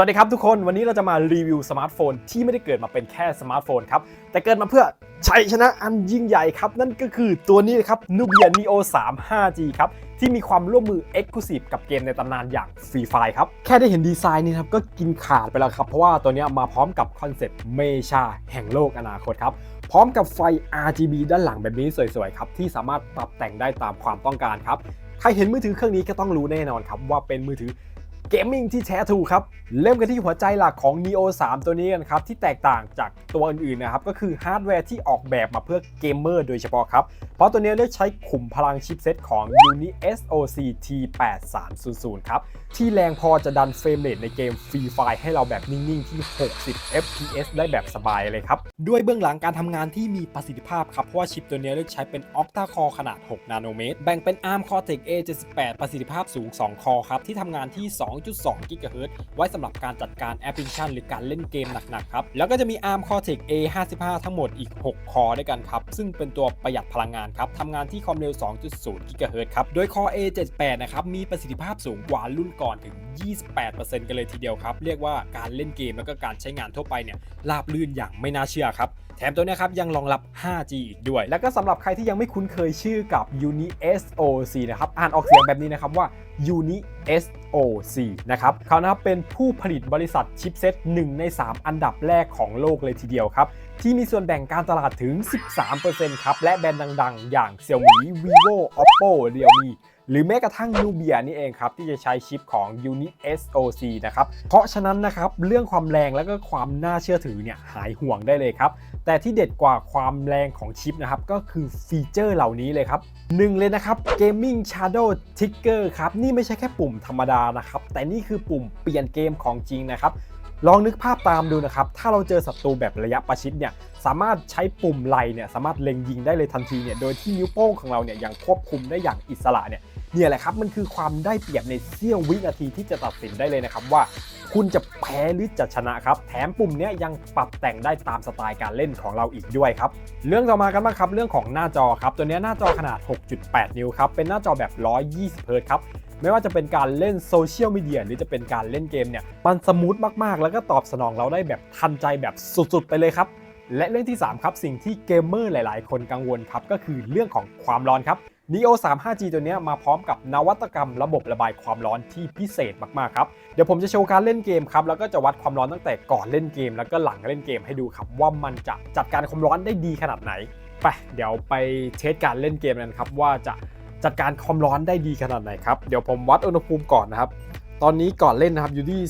วัสดีครับทุกคนวันนี้เราจะมารีวิวสมาร์ทโฟนที่ไม่ได้เกิดมาเป็นแค่สมาร์ทโฟนครับ แต่เกิดมาเพื่อชัยชนะอันยิ่งใหญ่ครับ นั่นก็คือตัวนี้ครับ Nubia Neo 3 5G ครับ ที่มีความร่วมมือ Exclusive กับเกมในตำนานอย่าง Free Fire ครับ แค่ได้เห็นดีไซน์นี่ครับ ก็กินขาดไปแล้วครับ เพราะว่าตัวนี้มาพร้อมกับคอนเซ็ปต์เมชาแห่งโลกอนาคตครับพร้อมกับไฟ RGB ด้านหลังแบบนี้สวยๆครับที่สามารถปรับแต่งได้ตามความต้องการครับใครเห็นมือถือเครื่องนี้ก็ต้องรู้แน่นอนครับว่าเป็นมือถือ เกมมิ่งที่แท้ทรูครับ เริ่มกันที่หัวใจหลักของ Neo 3 ตัวนี้กันครับ ที่แตกต่างจากตัวอื่นๆนะครับ ก็คือฮาร์ดแวร์ที่ออกแบบมาเพื่อเกมเมอร์โดยเฉพาะครับ เพราะตัวนี้เลือกใช้ขุมพลังชิปเซตของ Uni SoC T8300 ครับ ที่แรงพอจะดันเฟรมเรทในเกม Free Fire ให้เราแบบนิ่ง ๆ ที่ 60 FPS ได้แบบสบายเลยครับ ด้วยเบื้องหลังการทำงานที่มีประสิทธิภาพครับ เพราะว่าชิปตัวนี้เลือกใช้เป็น Octa Core ขนาด 6 นาโนเมตร แบ่งเป็น ARM Cortex A78 ประสิทธิภาพสูง 2 คอครับที่ทำงานที่ 2 2.2 GHz ไว้สำหรับการจัดการแอปพลิเคชันหรือการเล่นเกมหนักๆครับ แล้วก็จะมี ARM Cortex A55 ทั้งหมดอีก 6 คอด้วยกันครับ ซึ่งเป็นตัวประหยัดพลังงานครับทำงานที่ความเร็ว 2.0 GHz ครับ โดยคอ A78 นะครับ มีประสิทธิภาพสูงกว่ารุ่นก่อนถึง28%กันเลยทีเดียวครับ เรียกว่าการเล่นเกมแล้วก็การใช้งานทั่วไปเนี่ยราบลื่นอย่างไม่น่าเชื่อครับ แถมตัวนี้ครับยังรองรับ 5G อีกด้วย แล้วก็สำหรับใครที่ยังไม่คุ้นเคยชื่อกับ Uni SoC นะครับ อ่านออกเสียงแบบนี้นะครับว่า Uni SoC นะครับเขานะครับเป็นผู้ผลิตบริษัทชิปเซต1ใน 3 อันดับแรกของโลกเลยทีเดียวครับ ที่มีส่วนแบ่งการตลาดถึง 13%ครับ และแบรนด์ดัง ๆ อย่าง Xiaomi Vivo Oppo Realme หรือแม้กระทั่ง Nubia นี่เองครับ ที่จะใช้ชิปของ Uni SoC นะครับ เพราะฉะนั้นนะครับเรื่องความแรงและก็ความน่าเชื่อถือเนี่ยหายห่วงได้เลยครับ แต่ที่เด็ดกว่าความแรงของชิปนะครับก็คือฟีเจอร์เหล่านี้เลยครับหนึ่งเลยนะครับ Gaming Shadow Trigger ครับนี่ไม่ใช่แค่ปุ่มธรรมดานะครับแต่นี่คือปุ่มเปลี่ยนเกมของจริงนะครับลองนึกภาพตามดูนะครับ ถ้าเราเจอศัตรูแบบระยะประชิดเนี่ย สามารถใช้ปุ่มไลเนี่ย สามารถเล็งยิงได้เลยทันทีเนี่ย โดยที่นิ้วโป้งของเราเนี่ยยังควบคุมได้อย่างอิสระเนี่ย เนี่ยแหละครับมันคือความได้เปรียบในเสี้ยววินาทีที่จะตัดสินได้เลยนะครับว่า คุณจะแพ้หรือจะชนะครับ แถมปุ่มเนี้ยยังปรับแต่งได้ตามสไตล์การเล่นของเราอีกด้วยครับ เรื่องต่อมากันบ้างครับเรื่องของหน้าจอครับ ตัวเนี้ยหน้าจอขนาด 6.8 นิ้วครับ เป็นหน้าจอแบบ 120เฮิร์ตครับไม่ว่าจะเป็นการเล่นโซเชียลมีเดียหรือจะเป็นการเล่นเกมเนี่ยมันสมูทมากๆ แล้วก็ตอบสนองเราได้แบบทันใจแบบสุดๆ ไปเลยครับ และเรื่องที่ 3 ครับ สิ่งที่เกมเมอร์หลาย ๆ คนกังวลครับก็คือเรื่องของความร้อนครับ Neo 3 5G ตัวนี้มาพร้อมกับนวัตกรรมระบบระบายความร้อนที่พิเศษมากๆครับ เดี๋ยวผมจะโชว์การเล่นเกมครับ แล้วก็จะวัดความร้อนตั้งแต่ก่อนเล่นเกม แล้วก็หลังเล่นเกมให้ดูครับ ว่ามันจะจัดการความร้อนได้ดีขนาดไหน ไป เดี๋ยวไปเทสการเล่นเกมกันครับ ว่าจะจัดการความร้อนได้ดีขนาดไหนครับ เดี๋ยวผมวัดอุณหภูมิก่อนนะครับ ตอนนี้ก่อนเล่นนะครับอยู่ที่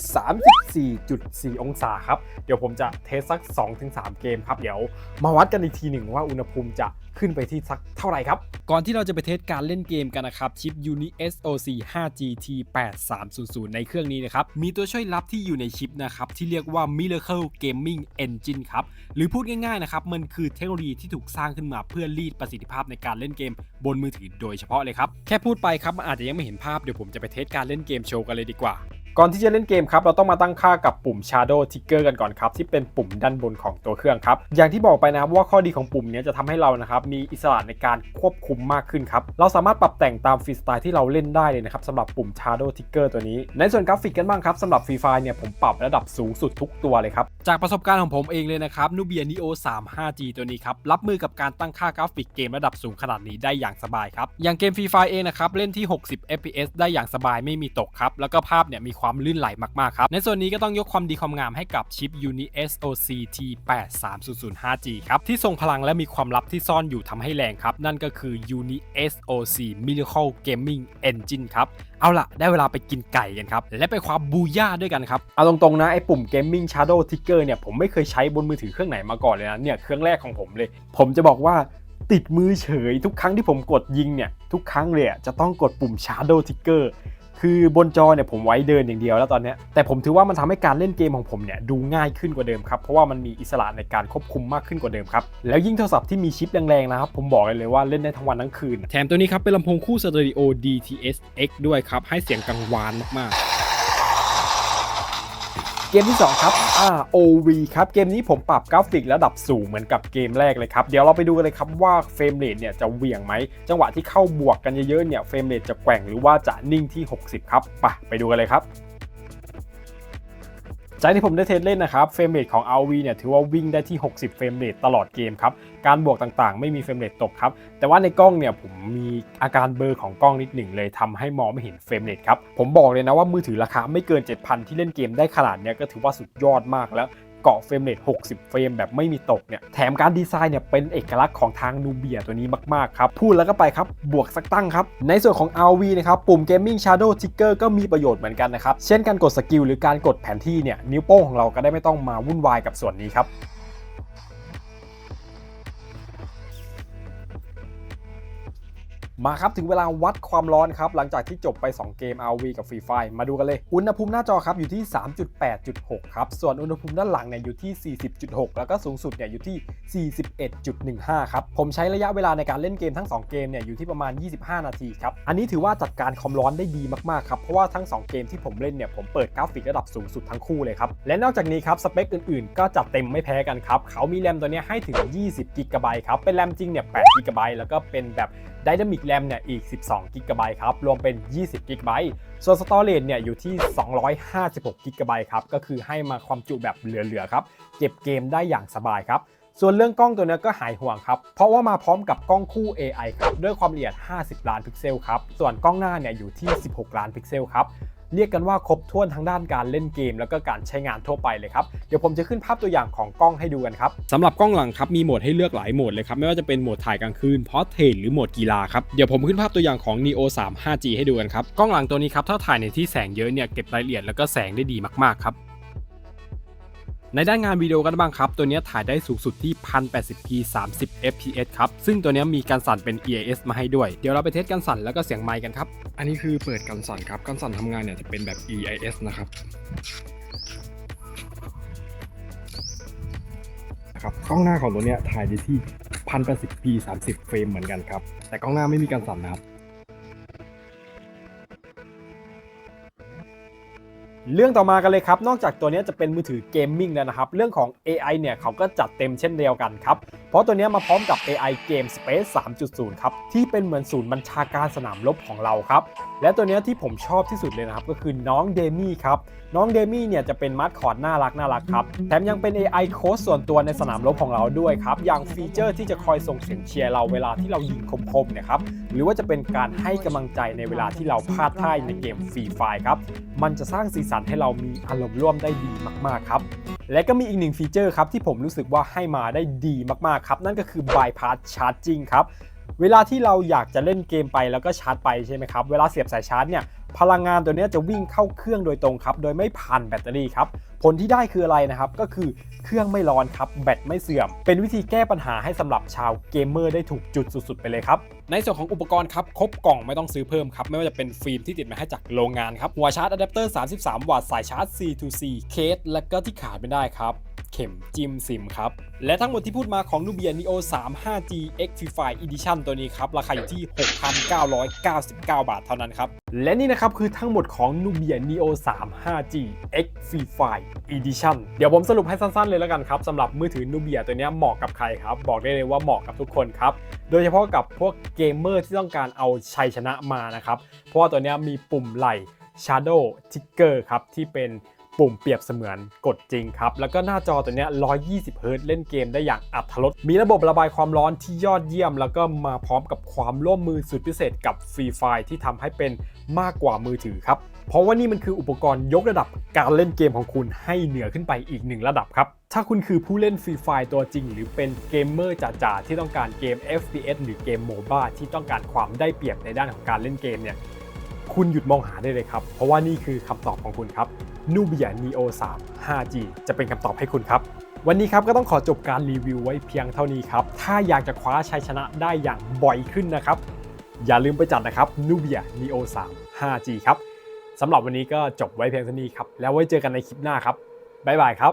34.4 องศาครับ เดี๋ยวผมจะเทสสัก 2-3 เกมครับ เดี๋ยวมาวัดกันอีกทีหนึ่งว่าอุณหภูมิจะขึ้นไปที่สักเท่าไหร่ครับ ก่อนที่เราจะไปเทสการเล่นเกมกันนะครับ ชิป Uni SoC 5G T8300 ในเครื่องนี้นะครับ มีตัวช่วยลับที่อยู่ในชิปนะครับ ที่เรียกว่า Miracle Gaming Engine ครับ หรือพูดง่ายๆนะครับ มันคือเทคโนโลยีที่ถูกสร้างขึ้นมาเพื่อรีดประสิทธิภาพในการเล่นเกมบนมือถือโดยเฉพาะเลยครับ แค่พูดไปครับมันอาจจะยังไม่เห็นภาพเดี๋ยวผมจะไปเทสการเล่นเกมโชว์กันเลยดีกว่า ก่อนที่จะเล่นเกมครับเราต้องมาตั้งค่ากับปุ่ม Shadow Trigger กันก่อนครับที่เป็นปุ่มด้านบนของตัวเครื่องครับอย่างที่บอกไปนะครับว่าข้อดีของปุ่มนี้จะทำให้เรานะครับมีอิสระในการควบคุมมากขึ้นครับเราสามารถปรับแต่งตามฟรีสไตล์ที่เราเล่นได้เลยนะครับสำหรับปุ่ม Shadow Trigger ตัวนี้ ในส่วนกราฟิกกันบ้างครับสำหรับ Free Fire เนี่ยผมปรับระดับสูงสุดทุกตัวเลยครับจากประสบการณ์ของผมเองเลยนะครับ Nubia Neo 3 5G ตัวนี้ครับรับมือกับการตั้งค่ากราฟิกเกมระดับสูงขนาดนี้ได้อย่างสบายครับอย่างเกม Free Fire เองนะครับเล่นที่ 60 FPS ได้อย่างสบายไม่มีตกครับแล้วก็ภาพเนี่ยมีความลื่นไหลมากๆครับ ในส่วนนี้ก็ต้องยกความดีความงามให้กับชิป Uni SoC T8300 5G ครับที่ทรงพลังและมีความลับที่ซ่อนอยู่ทำให้แรงครับ นั่นก็คือ Uni SoC Miracle Gaming Engine ครับเอาล่ะได้เวลาไปกินไก่กันครับ และไปคว้าบูย่าด้วยกันครับ เอาตรงๆนะ ไอ้ปุ่ม Gaming Shadow Trigger เนี่ย ผมไม่เคยใช้บนมือถือเครื่องไหนมาก่อนเลยนะ เนี่ย เครื่องแรกของผมเลย ผมจะบอกว่าติดมือเฉย ทุกครั้งที่ผมกดยิงเนี่ย ทุกครั้งเลยจะต้องกดปุ่ม Shadow Trigger คือบนจอเนี่ยผมไว้เดินอย่างเดียวแล้วตอนนี้แต่ผมถือว่ามันทำให้การเล่นเกมของผมเนี่ยดูง่ายขึ้นกว่าเดิมครับเพราะว่ามันมีอิสระในการควบคุมมากขึ้นกว่าเดิมครับแล้วยิ่งโทรศัพท์ที่มีชิปแรงๆนะครับผมบอกเลยเลยว่าเล่นได้ทั้งวันทั้งคืน แถมตัวนี้ครับเป็นลำโพงคู่สเตอริโอ DTS X ด้วยครับให้เสียงกังวานมากๆ เกมที่ 2 ครับ ROV ครับ เกมนี้ผมปรับกราฟิกระดับสูงเหมือนกับเกมแรกเลยครับ เดี๋ยวเราไปดูกันเลยครับว่าเฟรมเรทเนี่ยจะเหวี่ยงไหม จังหวะที่เข้าบวกกันเยอะๆเนี่ยเฟรมเรทจะแกว่งหรือว่าจะนิ่งที่ 60 ครับ ไปไปดูกันเลยครับ จากที่ผมได้เทสเล่นนะครับเฟรมเรทของ RV เนี่ยถือว่าวิ่งได้ที่ 60 เฟรมเรทตลอดเกมครับ การบวกต่างๆ ไม่มีเฟรมเรทตกครับ แต่ว่าในกล้องเนี่ยผมมีอาการเบลอของกล้องนิดหนึ่งเลยทำให้มองไม่เห็นเฟรมเรทครับ ผมบอกเลยนะว่ามือถือราคาไม่เกิน 7,000 ที่เล่นเกมได้ขนาดเนี้ยก็ถือว่าสุดยอดมากแล้ว เกาะเฟรมเรท60 เฟรมแบบไม่มีตกเนี่ย แถมการดีไซน์เนี่ยเป็นเอกลักษณ์ของทางนูเบียตัวนี้มาก ๆ ครับ พูดแล้วก็ไปครับ บวกสักตั้งครับ ในส่วนของ RV นะครับ ปุ่ม Gaming Shadow Trigger ก็มีประโยชน์เหมือนกันนะครับ เช่นการกดสกิลหรือการกดแผนที่เนี่ย นิ้วโป้งของเราก็ได้ไม่ต้องมาวุ่นวายกับส่วนนี้ครับ มาครับ ถึงเวลาวัดความร้อนครับ หลังจากที่จบไป 2 เกม RV กับ Free Fire มาดูกันเลย อุณหภูมิหน้าจอครับ อยู่ที่ 3.8.6 ครับ ส่วนอุณหภูมิด้านหลังเนี่ยอยู่ที่ 40.6 แล้วก็สูงสุดเนี่ยอยู่ที่ 41.15 ครับ ผมใช้ระยะเวลาในการเล่นเกมทั้ง 2 เกมเนี่ยอยู่ที่ประมาณ 25 นาทีครับ อันนี้ถือว่าจัดการความร้อนได้ดีมากๆครับ เพราะว่าทั้ง 2 เกมที่ผมเล่นเนี่ยผมเปิดกราฟิกระดับสูงสุดทั้งคู่เลยครับ และนอกจากนี้ครับสเปคอื่นๆ ก็จัดเต็มไม่แพ้กันครับเขามีแรมตัวเนี้ยให้ถึง 20กิกะไบต์ครับเป็นแรมจริงเนี่ย8กิกะไบต์แล้วก็เป็นแบบ Dynamic RAM เนี่ยอีก 12กิกะไบต์ครับ รวมเป็น 20กิกะไบต์ส่วน Storage เนี่ยอยู่ที่ 256กิกะไบต์ครับ ก็คือให้มาความจุแบบเหลือๆครับ เก็บเกมได้อย่างสบายครับ ส่วนเรื่องกล้องตัวนี้ก็หายห่วงครับ เพราะว่ามาพร้อมกับกล้องคู่ AI ครับ ด้วยความละเอียด 50 ล้านพิกเซลครับ ส่วนกล้องหน้าเนี่ยอยู่ที่ 16 ล้านพิกเซลครับ เรียกกันว่าครบถ้วนทั้งด้านการเล่นเกม แล้วก็การใช้งานทั่วไปเลยครับ เดี๋ยวผมจะขึ้นภาพตัวอย่างของกล้องให้ดูกันครับสำหรับกล้องหลังครับมีโหมดให้เลือกหลายโหมดเลยครับไม่ว่าจะเป็นโหมดถ่ายกลางคืนพอร์เทรหรือโหมดกีฬาครับเดี๋ยวผมขึ้นภาพตัวอย่างของ Neo 3 5G ให้ดูกันครับกล้องหลังตัวนี้ครับถ้าถ่ายในที่แสงเยอะเนี่ยเก็บรายละเอียดแล้วก็แสงได้ดีมากๆครับ ในด้านงานวิดีโอกันบ้างครับ ตัวนี้ถ่ายได้สูงสุดที่ 1080p 30 fps ครับ ซึ่งตัวนี้มีการสั่นเป็น EAS มาให้ด้วย เดี๋ยวเราไปเทสการสั่นแล้วก็เสียงไมค์กันครับ อันนี้คือเปิดการสั่นครับ การสั่นทำงานเนี่ยจะเป็นแบบ EAS นะครับนะครับกล้องหน้าของตัวนี้ถ่ายได้ที่ 1080p 30 เฟรมเหมือนกันครับ แต่กล้องหน้าไม่มีการสั่นนะครับ เรื่องต่อมากันเลยครับ นอกจากตัวนี้จะเป็นมือถือเกมมิ่งแล้วนะครับ เรื่องของ AI เนี่ยเขาก็จัดเต็มเช่นเดียวกันครับ เพราะตัวนี้มาพร้อมกับ AI Game Space 3.0 ครับ ที่เป็นเหมือนศูนย์บัญชาการสนามรบของเราครับ และตัวนี้ที่ผมชอบที่สุดเลยนะครับ ก็คือน้องเดมี่ครับ น้องเดมี่เนี่ยจะเป็นมาสคอตน่ารักน่ารักครับ แถมยังเป็น AI โค้ชส่วนตัวในสนามรบของเราด้วยครับ อย่างฟีเจอร์ที่จะคอยส่งเสียงเชียร์เราเวลาที่เรายิงคมๆเนี่ยครับ หรือว่าจะเป็นการให้กำลังใจในเวลาที่เราพลาดท่ายในเกมฟรีไฟครับ มันจะสร้างสีสันให้เรามีอารมณ์ร่วมได้ดีมาก ๆ ครับ และก็มีอีกหนึ่งฟีเจอร์ครับที่ผมรู้สึกว่าให้มาได้ดีมาก ๆ ครับ นั่นก็คือ bypass charging ครับ เวลาที่เราอยากจะเล่นเกมไปแล้วก็ชาร์จไปใช่ไหมครับ เวลาเสียบสายชาร์จเนี่ยพลังงานตัวนี้จะวิ่งเข้าเครื่องโดยตรงครับ โดยไม่ผ่านแบตเตอรี่ครับ ผลที่ได้คืออะไรนะครับ ก็คือเครื่องไม่ร้อนครับ แบตไม่เสื่อม เป็นวิธีแก้ปัญหาให้สำหรับชาวเกมเมอร์ได้ถูกจุดสุดๆ ไปเลยครับ ในส่วนของอุปกรณ์ครับ ครบกล่องไม่ต้องซื้อเพิ่มครับ ไม่ว่าจะเป็นฟิล์มที่ติดมาให้จากโรงงานครับ หัวชาร์จอะแดปเตอร์ 33 วัตต์ สายชาร์จ C to C เคส และก็ที่ขาดไม่ได้ครับ เข็มจิ้มซิมครับ และทั้งหมดที่พูดมาของ Nubia Neo 3 5G X Free Fire Edition ตัวนี้ครับ ราคาอยู่ที่ 6,999 บาทเท่านั้นครับ และนี่นะครับคือทั้งหมดของ Nubia Neo 3 5G X Free Fire Edition เดี๋ยวผมสรุปให้สั้น ๆ เลยแล้วกันครับสำหรับมือถือ Nubia ตัวนี้เหมาะกับใครครับ บอกได้เลยว่าเหมาะกับทุกคนครับโดยเฉพาะกับพวกเกมเมอร์ที่ต้องการเอาชัยชนะมานะครับเพราะว่าตัวนี้มีปุ่มไหล Shadow Trigger ครับที่เป็น ปุ่มเปรียบเสมือนกดจริงครับ แล้วก็หน้าจอตัวนี้ 120เฮิรต์เล่นเกมได้อย่างอัตรสมีระบบระบายความร้อนที่ยอดเยี่ยม แล้วก็มาพร้อมกับความร่วมมือสุดพิเศษกับ Free Fire ที่ทำให้เป็นมากกว่ามือถือครับ เพราะว่านี่มันคืออุปกรณ์ยกระดับการเล่นเกมของคุณให้เหนือขึ้นไปอีกหนึ่งระดับครับ ถ้าคุณคือผู้เล่นฟรีไฟตัวจริง หรือเป็นเกมเมอร์จ๋าๆที่ต้องการเกม FPS หรือเกมโมบ้าที่ต้องการความได้เปรียบในด้านของการเล่นเกมเนี่ย คุณหยุดมองหาได้เลยครับ เพราะว่านี่คือคำตอบของคุณครับ Nubia Neo 3 5G จะเป็นคำตอบให้คุณครับวันนี้ครับก็ต้องขอจบการรีวิวไว้เพียงเท่านี้ครับ ถ้าอยากจะคว้าชัยชนะได้อย่างบ่อยขึ้นนะครับ อย่าลืมไปจัดนะครับ Nubia Neo 3 5G ครับสำหรับวันนี้ก็จบไว้เพียงเท่านี้ครับ แล้วไว้เจอกันในคลิปหน้าครับ บ๊ายบายครับ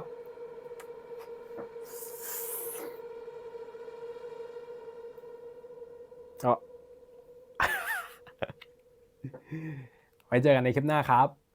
ก็ ไว้เจอกันในคลิปหน้าครับ